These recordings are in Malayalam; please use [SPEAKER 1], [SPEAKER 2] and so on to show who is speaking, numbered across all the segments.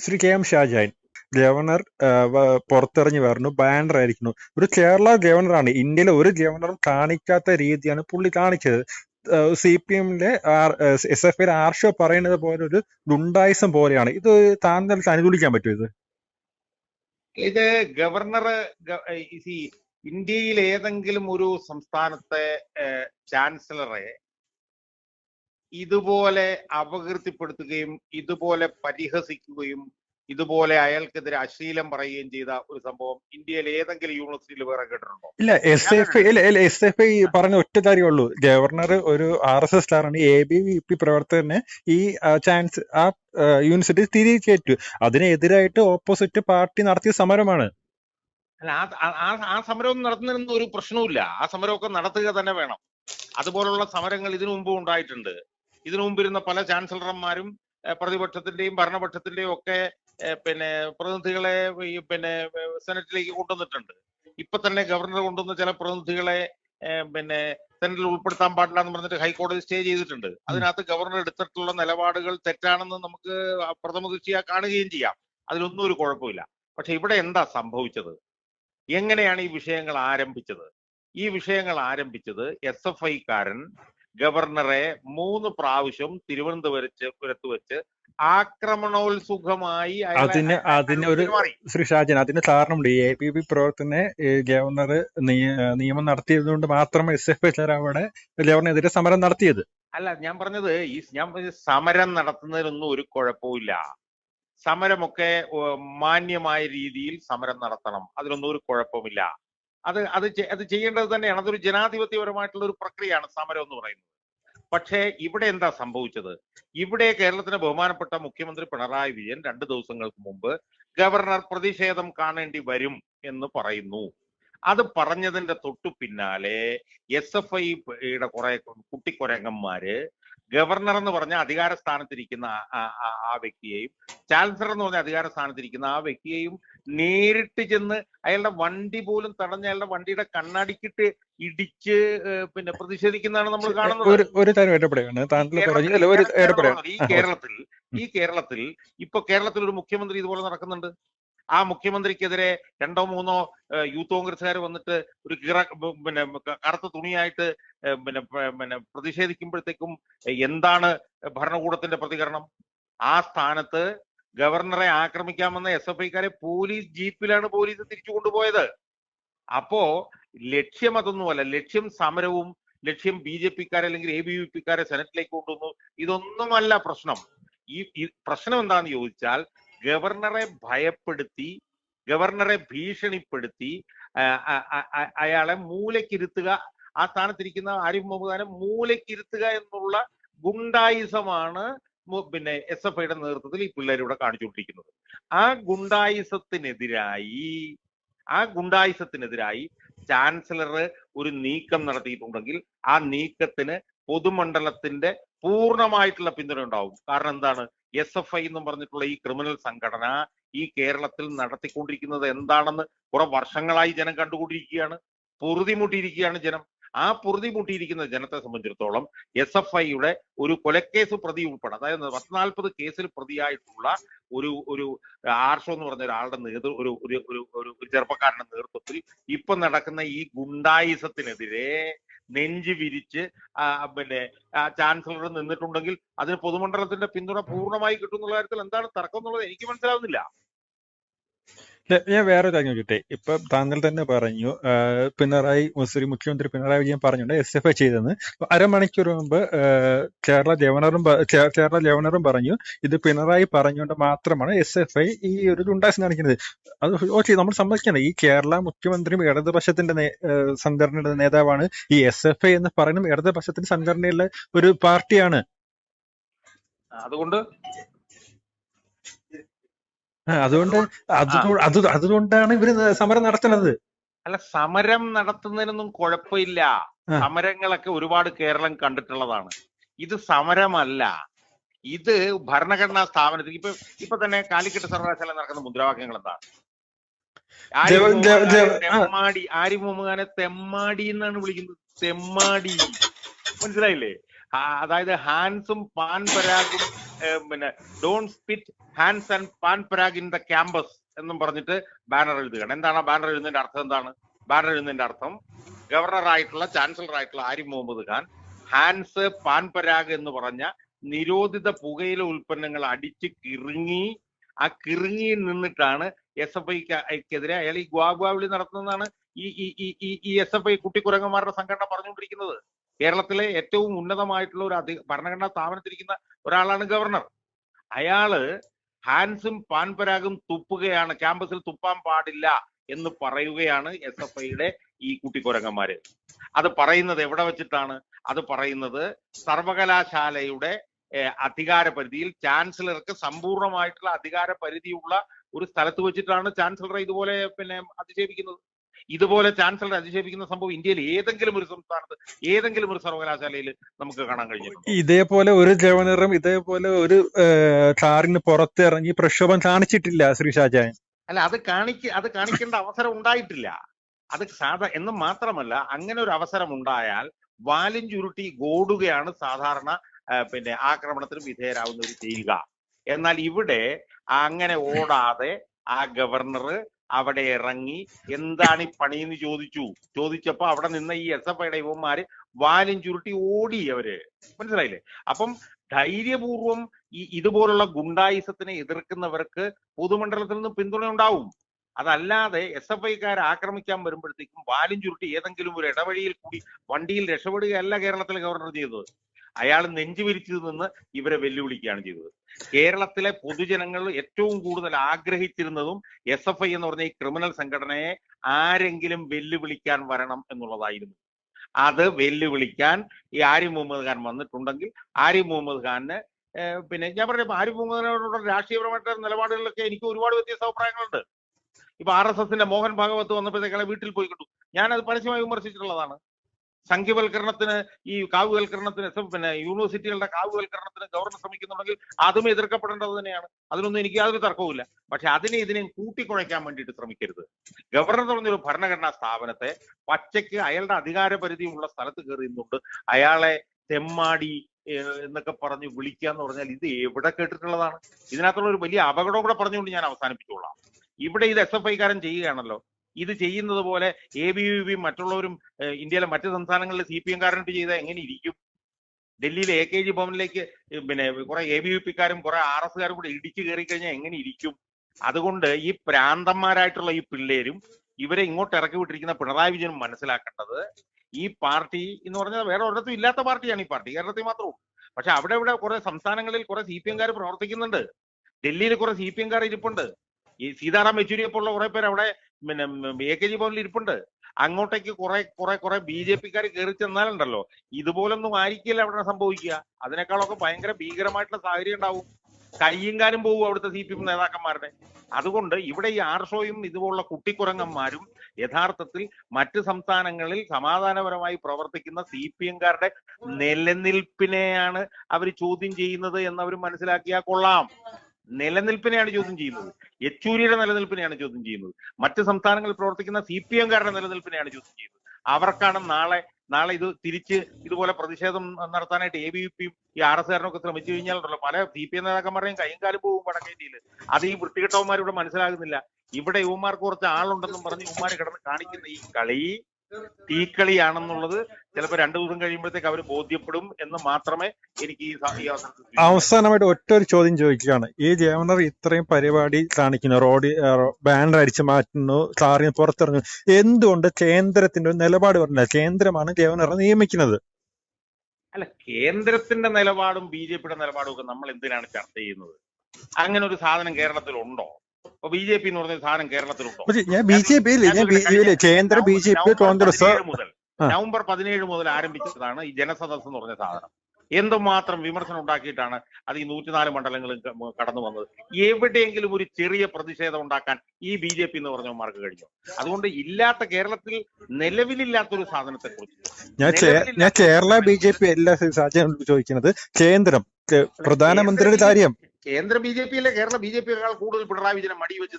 [SPEAKER 1] Shri K M Shajan governor പുറത്തിറങ്ങി പറഞ്ഞു ബാനർ ആയിരിക്കുന്നു. ഒരു കേരള ഗവർണറാണ്. ഇന്ത്യയിലെ ഒരു ഗവർണറും കാണിക്കാത്ത രീതിയാണ് പുള്ളി കാണിച്ചത്. സി പി എമ്മിന്റെ എസ് എഫ് ഐ ആർഷോ പറയുന്നത് പോലെ ഒരു ഗുണ്ടായിസം പോലെയാണ്. ഇത് താങ്കൾക്ക് അനുകൂലിക്കാൻ പറ്റുമോ ഇത്?
[SPEAKER 2] ഇത് ഗവർണർ ഇന്ത്യയിൽ ഏതെങ്കിലും ഒരു സംസ്ഥാനത്തെ ചാൻസലറെ ഇതുപോലെ അപകീർത്തിപ്പെടുത്തുകയും ഇതുപോലെ പരിഹസിക്കുകയും ഇതുപോലെ അയാൾക്കെതിരെ അശ്ലീലം പറയുകയും ചെയ്ത ഒരു സംഭവം ഇന്ത്യയിൽ ഏതെങ്കിലും യൂണിവേഴ്സിറ്റിയിൽ വേറെ കേട്ടിട്ടുണ്ടോ?
[SPEAKER 1] ഇല്ല എസ് എഫ് ഐ ഇല്ല ഇല്ല എസ് എഫ് ഐ പറഞ്ഞ ഒറ്റ കാര്യമുള്ളൂ ഗവർണർ ഒരു ആർ എസ് എസ് സ്റ്റാറാണ് എ ബി വി പി പ്രവർത്തകനെ ഈ ചാൻസ് ആ യൂണിവേഴ്സിറ്റി തിരികെ കയറ്റു. അതിനെതിരായിട്ട് ഓപ്പോസിറ്റ് പാർട്ടി നടത്തിയ സമരമാണ്.
[SPEAKER 2] അല്ല ആ ആ- ആ ആ സമരം നടത്തുന്നതിനൊന്നും ഒരു പ്രശ്നവുമില്ല. ആ സമരമൊക്കെ നടത്തുക തന്നെ വേണം. അതുപോലുള്ള സമരങ്ങൾ ഇതിനു മുമ്പ് ഉണ്ടായിട്ടുണ്ട്. ഇതിനു മുമ്പ് ഇരുന്ന പല ചാൻസലർമാരും പ്രതിപക്ഷത്തിന്റെയും ഭരണപക്ഷത്തിന്റെയും ഒക്കെ പിന്നെ പ്രതിനിധികളെ ഈ പിന്നെ സെനറ്റിലേക്ക് കൊണ്ടുവന്നിട്ടുണ്ട്. ഇപ്പൊ തന്നെ ഗവർണർ കൊണ്ടുവന്ന ചില പ്രതിനിധികളെ പിന്നെ സെനറ്റിൽ ഉൾപ്പെടുത്താൻ പാടില്ല എന്ന് പറഞ്ഞിട്ട് ഹൈക്കോടതി സ്റ്റേ ചെയ്തിട്ടുണ്ട്. അതിനകത്ത് ഗവർണർ എടുത്തിട്ടുള്ള നിലപാടുകൾ തെറ്റാണെന്ന് നമുക്ക് പ്രഥമ ദൃഷ്ടിയാ കാണുകയും ചെയ്യാം. അതിലൊന്നും ഒരു കുഴപ്പമില്ല. പക്ഷെ ഇവിടെ എന്താ സംഭവിച്ചത്? എങ്ങനെയാണ് ഈ വിഷയങ്ങൾ ആരംഭിച്ചത്? ഈ വിഷയങ്ങൾ ആരംഭിച്ചത് എസ് എഫ് ഐക്കാരൻ ഗവർണറെ മൂന്ന് പ്രാവശ്യം തിരുവനന്തപുരത്ത് വെച്ച് ആക്രമണോത്സുഖമായി
[SPEAKER 1] അതിന് അതിന് ഒരു ശ്രീ ഷാജൻ അതിന് കാരണമുണ്ട്. എ പി പി പ്രവർത്തനെ ഗവർണർ നിയമം നടത്തിയത് കൊണ്ട് മാത്രമേ എസ് എഫ് അവിടെ ഗവർണറെതിരെ സമരം നടത്തിയത്.
[SPEAKER 2] അല്ല ഞാൻ പറഞ്ഞത് ഈ ഞാൻ പറഞ്ഞ സമരം നടത്തുന്നതിനൊന്നും ഒരു കുഴപ്പമില്ല സമരമൊക്കെ മാന്യമായ രീതിയിൽ സമരം നടത്തണം. അതിനൊന്നും ഒരു കുഴപ്പമില്ല അത് അത് അത് ചെയ്യേണ്ടത് തന്നെയാണ്. അതൊരു ജനാധിപത്യപരമായിട്ടുള്ള ഒരു പ്രക്രിയയാണ് സമരം എന്ന് പറയുന്നത്. പക്ഷേ ഇവിടെ എന്താ സംഭവിച്ചത്? ഇവിടെ കേരളത്തിന് ബഹുമാനപ്പെട്ട മുഖ്യമന്ത്രി പിണറായി വിജയൻ രണ്ട് ദിവസങ്ങൾക്ക് മുമ്പ് ഗവർണർ പ്രതിഷേധം കാണേണ്ടി വരും എന്ന് പറയുന്നു. അത് പറഞ്ഞതിന്റെ തൊട്ടു പിന്നാലെ എസ് എഫ് ഐയുടെ കുറെ കുട്ടിക്കൊരങ്ങന്മാര് ഗവർണർ എന്ന് പറഞ്ഞ അധികാര സ്ഥാനത്തിരിക്കുന്ന ആ- വ്യക്തിയെയും ചാൻസലർ എന്ന് പറഞ്ഞ അധികാര സ്ഥാനത്തിരിക്കുന്ന ആ വ്യക്തിയെയും നേരിട്ട് ചെന്ന് അയാളുടെ വണ്ടി പോലും തടഞ്ഞ അയാളുടെ വണ്ടിയുടെ കണ്ണാടിക്കിട്ട് ഇടിച്ച് പിന്നെ പ്രതിഷേധിക്കുന്നതാണ് നമ്മൾ കാണുന്നത്.
[SPEAKER 1] ഒരു
[SPEAKER 2] ഈ കേരളത്തിൽ ഈ കേരളത്തിൽ ഇപ്പൊ കേരളത്തിൽ ഒരു മുഖ്യമന്ത്രി ഇതുപോലെ നടക്കുന്നുണ്ട്? ആ മുഖ്യമന്ത്രിക്കെതിരെ രണ്ടോ മൂന്നോ യൂത്ത് കോൺഗ്രസ്സുകാർ വന്നിട്ട് ഒരു കിറ പിന്നെ കറുത്ത തുണിയായിട്ട് പിന്നെ പിന്നെ പ്രതിഷേധിക്കുമ്പോഴത്തേക്കും എന്താണ് ഭരണകൂടത്തിന്റെ പ്രതികരണം? ആ സ്ഥാനത്ത് ഗവർണറെ ആക്രമിക്കാമെന്ന എസ് എഫ് ഐക്കാരെ പോലീസ് ജീപ്പിലാണ് പോലീസ് തിരിച്ചു കൊണ്ടുപോയത്. അപ്പോ ലക്ഷ്യം അതൊന്നുമല്ല. ലക്ഷ്യം സമരവും ലക്ഷ്യം ബി ജെ പിക്കാരെ അല്ലെങ്കിൽ എ ബി വി പിക്കാരെ സെനറ്റിലേക്ക് കൊണ്ടുവന്നു. ഇതൊന്നുമല്ല പ്രശ്നം. ഈ പ്രശ്നം എന്താണെന്ന് ചോദിച്ചാൽ ഗവർണറെ ഭയപ്പെടുത്തി ഗവർണറെ ഭീഷണിപ്പെടുത്തി അയാളെ മൂലക്കിരുത്തുക ആ സ്ഥാനത്തിരിക്കുന്ന ആരിഫ് മുഹമ്മദ് മൂലക്കിരുത്തുക എന്നുള്ള ഗുണ്ടായിസമാണ് പിന്നെ എസ് എഫ് ഐയുടെ നേതൃത്വത്തിൽ ഈ പിള്ളേർ ഇവിടെ കാണിച്ചുകൊണ്ടിരിക്കുന്നത്. ആ ഗുണ്ടായിസത്തിനെതിരായി ആ ഗുണ്ടായിസത്തിനെതിരായി ചാൻസലർ ഒരു നീക്കം നടത്തിയിട്ടുണ്ടെങ്കിൽ ആ നീക്കത്തിന് പൊതുമണ്ഡലത്തിന്റെ പൂർണമായിട്ടുള്ള പിന്തുണ ഉണ്ടാവും കാരണം എന്താണ്? എസ് എഫ് ഐ എന്നും പറഞ്ഞിട്ടുള്ള ഈ ക്രിമിനൽ സംഘടന ഈ കേരളത്തിൽ നടത്തിക്കൊണ്ടിരിക്കുന്നത് എന്താണെന്ന് കുറെ വർഷങ്ങളായി ജനം കണ്ടുകൊണ്ടിരിക്കുകയാണ്. പൊറുതിമുട്ടിയിരിക്കുകയാണ് ജനം. ആ പൊറുതിമുട്ടിയിരിക്കുന്ന ജനത്തെ സംബന്ധിച്ചിടത്തോളം എസ് എഫ് ഐയുടെ ഒരു കൊലക്കേസ് പ്രതി ഉൾപ്പെടെ അതായത് പത്തിനാൽപ്പത് കേസിൽ പ്രതിയായിട്ടുള്ള ഒരു ഒരു ആർഷോ എന്ന് പറഞ്ഞ ഒരാളുടെ നേതൃ ഒരു ഒരു ഒരു ചെറുപ്പക്കാരന്റെ നേതൃത്വത്തിൽ ഇപ്പൊ നടക്കുന്ന ഈ ഗുണ്ടായിസത്തിനെതിരെ നെഞ്ച് വിരിച്ച് പിന്നെ ചാൻസലർ നിന്നിട്ടുണ്ടെങ്കിൽ അതിന് പൊതുമണ്ഡലത്തിന്റെ പിന്തുണ പൂർണമായി കിട്ടും എന്നുള്ള കാര്യത്തിൽ എന്താണ് തർക്കം എന്നുള്ളത് എനിക്ക് മനസ്സിലാവുന്നില്ല.
[SPEAKER 1] ഞാൻ വേറെ കാര്യം ചോദിക്കട്ടെ. ഇപ്പൊ താങ്കൾ തന്നെ പറഞ്ഞു പിണറായി മുസ്ലിം മുഖ്യമന്ത്രി പിണറായി വിജയൻ പറഞ്ഞിട്ടുണ്ട് എസ് എഫ് ഐ ചെയ്തെന്ന് അരമണിക്കൂർ മുമ്പ് കേരള ഗവർണറും കേരള ഗവർണറും പറഞ്ഞു ഇത് പിണറായി പറഞ്ഞുകൊണ്ട് മാത്രമാണ് എസ് എഫ് ഐ ഈ ഒരു ഗുണ്ടാസ് കാണിക്കുന്നത്. അത് ഓക്കെ നമ്മൾ സമ്മതിക്കണം. ഈ കേരള മുഖ്യമന്ത്രിയും ഇടതുപക്ഷത്തിന്റെ സംഘടനയുടെ നേതാവാണ് ഈ എസ് എഫ് ഐ എന്ന് പറയുന്നത് ഇടതുപക്ഷത്തിന്റെ സംഘടനയുള്ള ഒരു പാർട്ടിയാണ്.
[SPEAKER 2] അതുകൊണ്ട്
[SPEAKER 1] അതുകൊണ്ട് അത് അത് അതുകൊണ്ടാണ് ഇവർ സമരം നടത്തുന്നത്.
[SPEAKER 2] അല്ല സമരം നടത്തുന്നതിനൊന്നും കുഴപ്പമില്ല. സമരങ്ങളൊക്കെ ഒരുപാട് കേരളം കണ്ടിട്ടുള്ളതാണ്. ഇത് സമരമല്ല. ഇത് ഭരണഘടനാ സ്ഥാപനത്തിൽ ഇപ്പൊ ഇപ്പൊ തന്നെ കാലിക്കറ്റ് സർവകലാശാല നടക്കുന്ന മുദ്രാവാക്യങ്ങൾ എന്താണ്. തെമ്മാടി ആരിഫ് മുമ്മാനെ തെമ്മാടി എന്നാണ് വിളിക്കുന്നത്? തെമ്മാടി. മനസ്സിലായില്ലേ? അതായത് ഹാൻസും പാൻ പരാഗും പിന്നെ don't spit Hans and Pan Parag in the campus എന്നും പറഞ്ഞിട്ട് ബാനർ എഴുതുകയാണ്. എന്താണ് ബാനർ എഴുതുന്നതിന്റെ അർത്ഥം എന്താണ്? ബാനർ എഴുതുന്നതിന്റെ അർത്ഥം ഗവർണർ ആയിട്ടുള്ള ചാൻസലർ ആയിട്ടുള്ള ആരിഫ് മുഹമ്മദ് ഖാൻ ഹാൻസ് പാൻ പരാഗ് എന്ന് പറഞ്ഞ നിരോധിത പുകയില ഉൽപ്പന്നങ്ങൾ അടിച്ച് കിറുങ്ങി ആ കിറുങ്ങിയിൽ നിന്നിട്ടാണ് എസ് എഫ് ഐക്കെതിരെ അയാൾ ഈ ഗ്വാഗ്വാവിളി നടത്തുന്നതാണ് ഈ ഈ ഈ എസ് എഫ് ഐ കുട്ടിക്കുരങ്ങന്മാരുടെ സംഘടന പറഞ്ഞുകൊണ്ടിരിക്കുന്നത്. കേരളത്തിലെ ഏറ്റവും ഉന്നതമായിട്ടുള്ള ഒരു അധി ഭരണഘടനാ സ്ഥാപനത്തിരിക്കുന്ന ഒരാളാണ് ഗവർണർ. അയാൾ ഹാൻസും പാൻപരാഗും തുപ്പുകയാണ് ക്യാമ്പസിൽ തുപ്പാൻ പാടില്ല എന്ന് പറയുകയാണ് എസ് എഫ് ഐയുടെ ഈ കുട്ടിക്കുരങ്ങന്മാര്. അത് പറയുന്നത് എവിടെ വെച്ചിട്ടാണ്? അത് പറയുന്നത് സർവകലാശാലയുടെ അധികാര പരിധിയിൽ ചാൻസലർക്ക് സമ്പൂർണമായിട്ടുള്ള അധികാര പരിധിയുള്ള ഒരു സ്ഥലത്ത് വെച്ചിട്ടാണ് ചാൻസലർ ഇതുപോലെ പിന്നെ അധിക്ഷേപിക്കുന്നത്. ഇതുപോലെ ചാൻസലർ അധിക്ഷേപിക്കുന്ന സംഭവം ഇന്ത്യയിൽ ഏതെങ്കിലും ഒരു സംസ്ഥാനത്ത് ഏതെങ്കിലും ഒരു സർവകലാശാലയിൽ നമുക്ക് കാണാൻ കഴിഞ്ഞിട്ടുണ്ട്?
[SPEAKER 1] ഇതേപോലെ ഒരു ഗവർണറും ഇതേപോലെ ഒരു കാറിന് പുറത്തിറങ്ങി പ്രക്ഷോഭം കാണിച്ചിട്ടില്ല ശ്രീ ഷാജാൻ
[SPEAKER 2] അല്ല അത് കാണിക്ക അത് കാണിക്കേണ്ട അവസരം ഉണ്ടായിട്ടില്ല. അത് സാധാ എന്ന് മാത്രമല്ല അങ്ങനെ ഒരു അവസരം ഉണ്ടായാൽ വാലും ചുരുട്ടി ഓടുകയാണ് സാധാരണ പിന്നെ ആക്രമണത്തിന് വിധേയരാകുന്നവർ ചെയ്യുക. എന്നാൽ ഇവിടെ അങ്ങനെ ഓടാതെ ആ ഗവർണർ അവിടെ ഇറങ്ങി എന്താണ് ഈ പണിയെന്ന് ചോദിച്ചു. ചോദിച്ചപ്പോ അവിടെ നിന്ന ഈ എസ് എഫ് ഐയുടെ യുവന്മാര് വാലും ചുരുട്ടി ഓടി അവർ. മനസ്സിലായില്ലേ? അപ്പം ധൈര്യപൂർവം ഈ ഇതുപോലുള്ള ഗുണ്ടായിസത്തിനെ എതിർക്കുന്നവർക്ക് പൊതുമണ്ഡലത്തിൽ നിന്ന് പിന്തുണ ഉണ്ടാവും. അതല്ലാതെ എസ് എഫ് ഐക്കാർ ആക്രമിക്കാൻ വരുമ്പോഴത്തേക്കും വാലും ചുരുട്ടി ഏതെങ്കിലും ഒരു ഇടവഴിയിൽ കൂടി വണ്ടിയിൽ രക്ഷപ്പെടുകയല്ല കേരളത്തിലെ ഗവർണർ ചെയ്തത്. അയാൾ നെഞ്ചു വിരിച്ചു നിന്ന് ഇവരെ വെല്ലുവിളിക്കുകയാണ് ചെയ്തത്. കേരളത്തിലെ പൊതുജനങ്ങൾ ഏറ്റവും കൂടുതൽ ആഗ്രഹിച്ചിരുന്നതും എസ് എഫ് ഐ എന്ന് പറഞ്ഞ ഈ ക്രിമിനൽ സംഘടനയെ ആരെങ്കിലും വെല്ലുവിളിക്കാൻ വരണം എന്നുള്ളതായിരുന്നു. അത് വെല്ലുവിളിക്കാൻ ഈ ആരിഫ് മുഹമ്മദ് ഖാൻ വന്നിട്ടുണ്ടെങ്കിൽ ആരിഫ് മുഹമ്മദ് ഖാന് പിന്നെ ഞാൻ പറഞ്ഞ ആരിഫ് മുഹമ്മദ് ഖാനോടുള്ള രാഷ്ട്രീയപരമായിട്ടുള്ള നിലപാടുകളിലൊക്കെ എനിക്ക് ഒരുപാട് വ്യത്യസ്ത അഭിപ്രായങ്ങളുണ്ട്. ഇപ്പൊ ആർ എസ് എസിന്റെ മോഹൻ ഭാഗവത്ത് വന്നപ്പോഴത്തേക്കാളെ വീട്ടിൽ പോയി ഞാൻ ഞാനത് പരസ്യമായി വിമർശിച്ചിട്ടുള്ളതാണ്. സംഖ്യവൽക്കരണത്തിന് ഈ എഫ് പിന്നെ യൂണിവേഴ്സിറ്റികളുടെ കാവുവൽക്കരണത്തിന് ഗവർണർ ശ്രമിക്കുന്നുണ്ടെങ്കിൽ അതും എതിർക്കപ്പെടേണ്ടത് തന്നെയാണ്. അതിനൊന്നും എനിക്ക് യാതൊരു തർക്കവുമില്ല. പക്ഷെ അതിനെ ഇതിനെയും കൂട്ടിക്കുഴയ്ക്കാൻ വേണ്ടിയിട്ട് ശ്രമിക്കരുത്. ഗവർണർ പറഞ്ഞൊരു ഭരണഘടനാ സ്ഥാപനത്തെ പച്ചയ്ക്ക് അയാളുടെ അധികാര പരിധിയുള്ള സ്ഥലത്ത് കയറി നിന്നുകൊണ്ട് അയാളെ തെമ്മാടി എന്നൊക്കെ പറഞ്ഞ് വിളിക്കുക എന്ന് പറഞ്ഞാൽ ഇത് എവിടെ കേട്ടിട്ടുള്ളതാണ്? ഇതിനകത്തുള്ള ഒരു വലിയ അപകടം കൂടെ പറഞ്ഞുകൊണ്ട് ഞാൻ അവസാനിപ്പിച്ചോളാം. ഇവിടെ ഇത് എസ് എഫ് ഐക്കാരൻ ചെയ്യുകയാണല്ലോ. ഇത് ചെയ്യുന്നത് പോലെ എ ബി വി പിയും മറ്റുള്ളവരും ഇന്ത്യയിലെ മറ്റു സംസ്ഥാനങ്ങളിൽ സി പി എംകാരനിട്ട് ചെയ്താൽ എങ്ങനെ ഇരിക്കും? ഡൽഹിയിലെ എ കെ ജി ഭവനിലേക്ക് പിന്നെ കുറെ എ ബി വി പിക്കാരും കുറെ ആർ എസ്കാരും കൂടെ ഇടിച്ചു കയറി കഴിഞ്ഞാൽ എങ്ങനെ ഇരിക്കും? അതുകൊണ്ട് ഈ പ്രാന്തന്മാരായിട്ടുള്ള ഈ പിള്ളേരും ഇവരെ ഇങ്ങോട്ട് ഇറക്കി വിട്ടിരിക്കുന്ന പിണറായി വിജയനും മനസ്സിലാക്കേണ്ടത് ഈ പാർട്ടി എന്ന് പറഞ്ഞാൽ വേറെ ഒരിടത്തും ഇല്ലാത്ത പാർട്ടിയാണ് ഈ പാർട്ടി. കേരളത്തിൽ മാത്രവും പക്ഷെ അവിടെ ഇവിടെ കുറെ സംസ്ഥാനങ്ങളിൽ കുറെ സി പി എംകാർ പ്രവർത്തിക്കുന്നുണ്ട്. ഡൽഹിയിൽ കുറെ സി പി എംകാർ ഇരിപ്പുണ്ട്. ഈ സീതാറാം യെച്ചൂരിയെ പോലുള്ള കുറെ പേര് അവിടെ പിന്നെ എ കെ ജി ഭവനിൽ ഇരിപ്പുണ്ട്. അങ്ങോട്ടേക്ക് കുറെ കുറെ കുറെ ബി ജെ പിക്കാർ കയറി ചെന്നാലുണ്ടല്ലോ. ഇതുപോലൊന്നും ആയിരിക്കില്ല അവിടെ സംഭവിക്കുക. അതിനേക്കാളൊക്കെ ഭയങ്കര ഭീകരമായിട്ടുള്ള സാഹചര്യം ഉണ്ടാവും. കയ്യും കാലും പോകും അവിടുത്തെ സി പി എം നേതാക്കന്മാരുടെ. അതുകൊണ്ട് ഇവിടെ ഈ ആർഷോയും ഇതുപോലുള്ള കുട്ടിക്കുരങ്ങന്മാരും യഥാർത്ഥത്തിൽ മറ്റ് സംസ്ഥാനങ്ങളിൽ സമാധാനപരമായി പ്രവർത്തിക്കുന്ന സി പി എംകാരുടെ നിലനിൽപ്പിനെയാണ് അവർ ചോദ്യം ചെയ്യുന്നത് എന്ന് അവർ മനസ്സിലാക്കിയാൽ കൊള്ളാം. നിലനിൽപ്പിനെയാണ് ചോദ്യം ചെയ്യുന്നത്. യെച്ചൂരിയുടെ നിലനിൽപ്പിനെയാണ് ചോദ്യം ചെയ്യുന്നത്. മറ്റ് സംസ്ഥാനങ്ങളിൽ പ്രവർത്തിക്കുന്ന സി പി എംകാരുടെ നിലനിൽപ്പിനെയാണ് ചോദ്യം ചെയ്യുന്നത്. അവർക്കാണ് നാളെ നാളെ ഇത് തിരിച്ച് ഇതുപോലെ പ്രതിഷേധം നടത്താനായിട്ട് എ ബി വി പിയും ഈ ആർ എസ് കാരനൊക്കെ ശ്രമിച്ചു കഴിഞ്ഞാലുണ്ടല്ലോ. പല സി പി എം നേതാക്കന്മാരുടെയും കൈയും കാലും പോകും വടക്കേന്ത്യയിൽ അത് ഈ വൃത്തികെട്ടവന്മാരിവിടെ മനസ്സിലാകുന്നില്ല. ഇവിടെ യുവന്മാർക്ക് കുറച്ച് ആളുണ്ടെന്നും പറഞ്ഞ് യുവമാർ കിടന്ന് കാണിക്കുന്ന ഈ കളി തീക്കളിയാണെന്നുള്ളത് ചിലപ്പോൾ രണ്ടു ദിവസം കഴിയുമ്പോഴത്തേക്ക് അവർ ബോധ്യപ്പെടും എന്ന് മാത്രമേ എനിക്ക് ഈ അവസരത്തിൽ.
[SPEAKER 1] അവസാനമായിട്ട് ഒറ്റ ഒരു ചോദ്യം ചോദിക്കുകയാണ്. ഈ ഗവർണർ ഇത്രയും പരിപാടി കാണിക്കുന്നു റോഡ് ബാനർ അടിച്ചു മാറ്റുന്നു കാറിന് പുറത്തിറങ്ങുന്നു. എന്തുകൊണ്ട് കേന്ദ്രത്തിന്റെ ഒരു നിലപാട് പറഞ്ഞില്ല? കേന്ദ്രമാണ് ഗവർണറെ നിയമിക്കുന്നത്.
[SPEAKER 2] അല്ല കേന്ദ്രത്തിന്റെ നിലപാടും ബി ജെ പിയുടെ നിലപാടും ഒക്കെ നമ്മൾ എന്തിനാണ് ചർച്ച ചെയ്യുന്നത്? അങ്ങനെ ഒരു സാധനം കേരളത്തിൽ ഉണ്ടോ ബി ജെ പി എന്ന് പറഞ്ഞ സാധനം കേരളത്തിലുണ്ടോ?
[SPEAKER 1] ഞാൻ ബി ജെ പി ഞാൻ ബി ജെ പി കേന്ദ്ര ബി ജെ പി കോൺഗ്രസ്
[SPEAKER 2] മുതൽ നവംബർ പതിനേഴ് മുതൽ ആരംഭിച്ചതാണ് ഈ ജനസദസ് എന്ന് പറഞ്ഞ സാധനം. എന്തുമാത്രം വിമർശനം ഉണ്ടാക്കിയിട്ടാണ് അത് ഈ നൂറ്റിനാല് മണ്ഡലങ്ങളും കടന്നു വന്നത്? എവിടെയെങ്കിലും ഒരു ചെറിയ പ്രതിഷേധം ഉണ്ടാക്കാൻ ഈ ബി ജെ പി എന്ന് പറഞ്ഞവന്മാർക്ക് കഴിഞ്ഞു. അതുകൊണ്ട് ഇല്ലാത്ത കേരളത്തിൽ നിലവിലില്ലാത്ത ഒരു സാധനത്തെ കുറിച്ച്
[SPEAKER 1] ഞാൻ ഞാൻ കേരള ബി ജെ പി എല്ലാ ചോദിക്കുന്നത് കേന്ദ്രം പ്രധാനമന്ത്രിയുടെ കാര്യം.
[SPEAKER 2] കേന്ദ്ര ബി ജെ പിയിലെ കേരള ബി ജെ പിയേക്കാൾ കൂടുതൽ പിണറായി വിജയനെ മടി വെച്ച്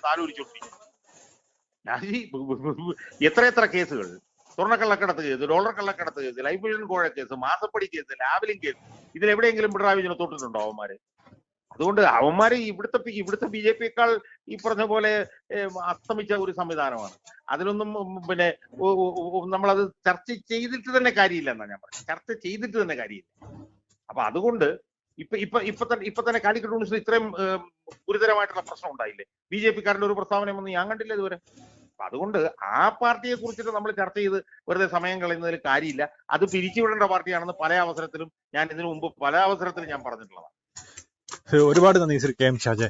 [SPEAKER 2] ബ- എത്ര എത്ര കേസുകൾ? സ്വർണക്കള്ളക്കടത്ത് കേസ് ഡോളർ കള്ളക്കടത്ത് കേസ് ലൈഫ് മിഷൻ കോഴ കേസ് മാസപ്പടി കേസ് ലാവലിംഗ് കേസ്. ഇതിൽ എവിടെയെങ്കിലും പിണറായി വിജയനെ തൊട്ടിട്ടുണ്ടോ അവന്മാര്? അതുകൊണ്ട് അവന്മാര് ഇവിടുത്തെ ഇവിടുത്തെ ബി ജെ പിയേക്കാൾ ഈ പറഞ്ഞ പോലെ അസ്തമിച്ച ഒരു സംവിധാനമാണ്. അതിലൊന്നും പിന്നെ നമ്മളത് ചർച്ച ചെയ്തിട്ട് തന്നെ കാര്യമില്ല എന്നാ ഞാൻ പറഞ്ഞത്. ചർച്ച ചെയ്തിട്ട് തന്നെ കാര്യമില്ല. അപ്പൊ അതുകൊണ്ട് ഇപ്പൊ ഇപ്പൊ ഇപ്പൊ തന്നെ ഇപ്പൊ തന്നെ കാലിക്കറ്റ് യൂണിവേഴ്സിറ്റി ഇത്രയും ഗുരുതരമായിട്ടുള്ള പ്രശ്നം ഉണ്ടായില്ലേ? ബി ജെ പിക്കാരുടെ ഒരു പ്രസ്താവന ഒന്നും ഞാൻ കണ്ടില്ല ഇതുവരെ. അപ്പൊ അതുകൊണ്ട് ആ പാർട്ടിയെ കുറിച്ചിട്ട് നമ്മൾ ചർച്ച ചെയ്ത് വെറുതെ സമയം കളയുന്നതിൽ കാര്യമില്ല. അത് പിരിച്ചുവിടേണ്ട പാർട്ടിയാണെന്ന് പല അവസരത്തിലും ഞാൻ ഇതിനു മുമ്പ് പല അവസരത്തിലും ഞാൻ പറഞ്ഞിട്ടുള്ളതാണ്.
[SPEAKER 1] ഒരുപാട് നന്ദി ശ്രീ കെ എം ഷാജെ.